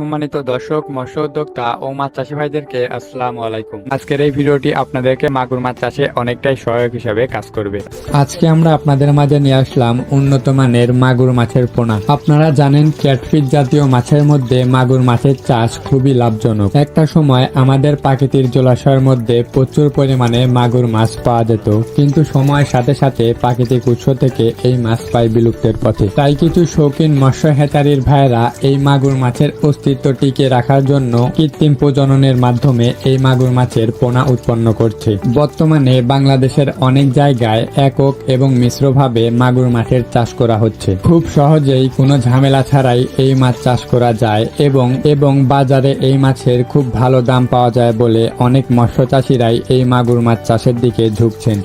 সম্মানিত দর্শক, মৎস্য উদ্যোক্তা ও মাছ চাষি ভাইদেরকে আসসালামু আলাইকুম। আজকের এই ভিডিওটি আপনাদেরকে মাগুর মাছ চাষে অনেকটাই সহায়ক হিসাবে কাজ করবে। আজকে আমরা আপনাদের মাঝে নিয়ে আসলাম উন্নত মানের মাগুর মাছের পোনা। আপনারা জানেন ক্যাটফিট জাতীয় মাছের মধ্যে মাগুর মাছের চাষ খুবই লাভজনক। একটা সময় আমাদের প্রাকৃতিক জলাশয়ের মধ্যে প্রচুর পরিমাণে মাগুর মাছ পাওয়া যেত। কিন্তু সময়ের সাথে সাথে প্রাকৃতিক উৎস থেকে এই মাছ পায় বিলুপ্তের পথে। তাই কিছু শৌখিন মৎস্য হেতারির ভাইরা এই মাগুর মাছের অস্তিত্ব টিকে রাখার জন্য কৃত্রিম প্রজননের মাধ্যমে এই মাগুর মাছের পোনা উৎপন্ন করছে। বর্তমানে বাংলাদেশের অনেক জায়গায় একক এবং মিশ্রভাবে মাগুর মাছের চাষ করা হচ্ছে। খুব সহজেই কোনো ঝামেলা ছাড়াই এই মাছ চাষ করা যায় এবং এবং বাজারে এই মাছের খুব ভালো দাম পাওয়া যায় বলে অনেক মৎস্য চাষিরাই এই মাগুর মাছ চাষের দিকে ঝুঁকছেন।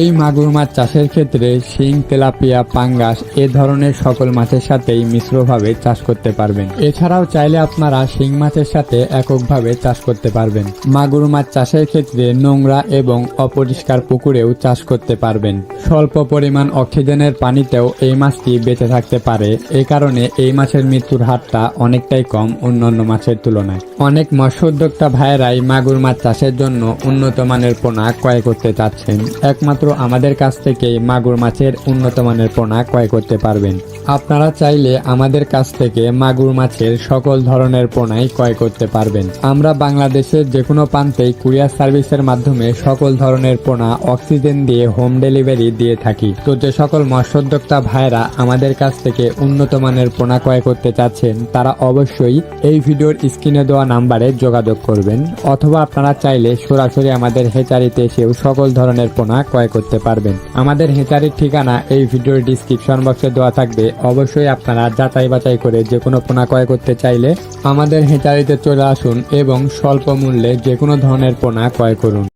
এই মাগুর মাছ চাষের ক্ষেত্রে শিং, তেলাপিয়া, পাঙ্গাস এ ধরনের সকল মাছের সাথেই মিশ্রভাবে চাষ করতে পারবেন। এছাড়াও চাইলে আপনারা শিং মাছের সাথে এককভাবে চাষ করতে পারবেন। মাগুর মাছ চাষের ক্ষেত্রে নোংরা এবং অপরিষ্কার পুকুরেও চাষ করতে পারবেন। স্বল্প পরিমাণ অক্সিজেনের পানিতেও এই মাছটি বেঁচে থাকতে পারে। এ কারণে এই মাছের মৃত্যুর হারটা অনেকটাই কম অন্যান্য মাছের তুলনায়। অনেক মৎস্য উদ্যোক্তা ভাইয়েরাই মাগুর মাছ চাষের জন্য উন্নত মানের পোনা ক্রয় করতে চাচ্ছেন। একমাত্র আমাদের কাছ থেকে মাগুর মাছের উন্নত মানের পোনা ক্রয় করতে পারবেন। আপনারা চাইলে আমাদের কাছ থেকে মাগুর মাছের সকল ধরনের পোনাই ক্রয় করতে পারবেন। আমরা বাংলাদেশের যে কোনো প্রান্তেই কুরিয়ার সার্ভিসের মাধ্যমে সকল ধরনের পোনা অক্সিজেন দিয়ে হোম ডেলিভারি দিয়ে থাকি। তো যে সকল মৎস্যোদ্যোক্তা ভাইরা আমাদের কাছ থেকে উন্নত মানের পোনা ক্রয় করতে চাচ্ছেন, তারা অবশ্যই এই ভিডিওর স্ক্রিনে দেওয়া নাম্বারে যোগাযোগ করবেন। অথবা আপনারা চাইলে সরাসরি আমাদের হেচারিতে এসেও সকল ধরনের পোনা ক্রয় করতে পারবেন। আমাদের হেচারির ঠিকানা এই ভিডিওর ডিসক্রিপশন বক্সে দেওয়া থাকবে। অবশ্যই আপনারা যাচাই বাছাই করে যে কোনো পোনা ক্রয় করতে চাইলে আমাদের হেচারিতে চলে আসুন এবং স্বল্প মূল্যে যে কোনো ধরনের পোনা ক্রয় করুন।